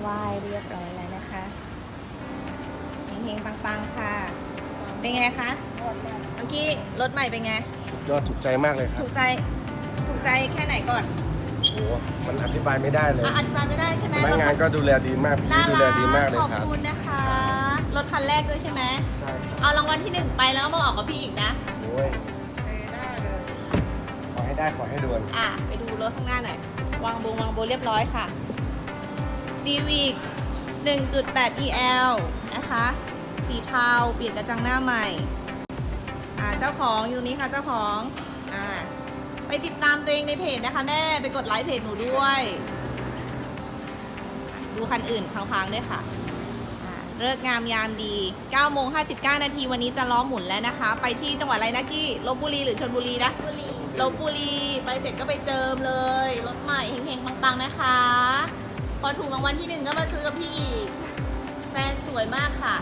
ไหว้เรียบร้อยแล้วนะคะเฮงๆปังๆค่ะ เป็นไงคะเมื่อกี้รถใหม่เป็นไง ยอดถูกใจมากเลยครัถูบกใจถูกใจแค่ไหนก่อนโอ้โหมันอธิบายไม่ได้เลยอะอธิบายไม่ได้ใช่ไหมพนักงานก็ดูแลดีมากพี่น่าดูรัแลกดีมากเลยขอบครับ คุณนะคะ รถคันแรกด้วยใช่ไหมใช่ครับเอารางวัลที่หนึ่งไปแล้วก็มาออกกับพี่อีกนะ โอ้ยขอให้ได้ขอให้ด่วน อะ ไปดูรถข้างหน้าหน่อย วางบงวางโบเรียบร้อยค่ะ Civic 1.8 EL นะคะสีเทาเปลี่ยนกระจังหน้าใหม่อ่าเจ้าของอยู่นี้ค่ะเจ้าของอ่าไปติดตามตัวเองในเพจนะคะแม่ไปกดไลค์เพจหนูด้วย ดูคันอื่นพังๆด้วยค่ะอ่าเลิกงามยามดี9โมง59 นาทีวันนี้จะล้อหมุนแล้วนะคะ ไปที่จังหวัดอะไรนะกี้ลบบุรีหรือชลบุรีนะบุรีลบบุรี ไปเสร็จก็ไปเจิมเลย รถใหม่เฮงๆปังๆนะคะ พอถูกรางวัลที่หนึ่งก็มาซื้อกับพี่อีก แฟนสวยมากค่ะ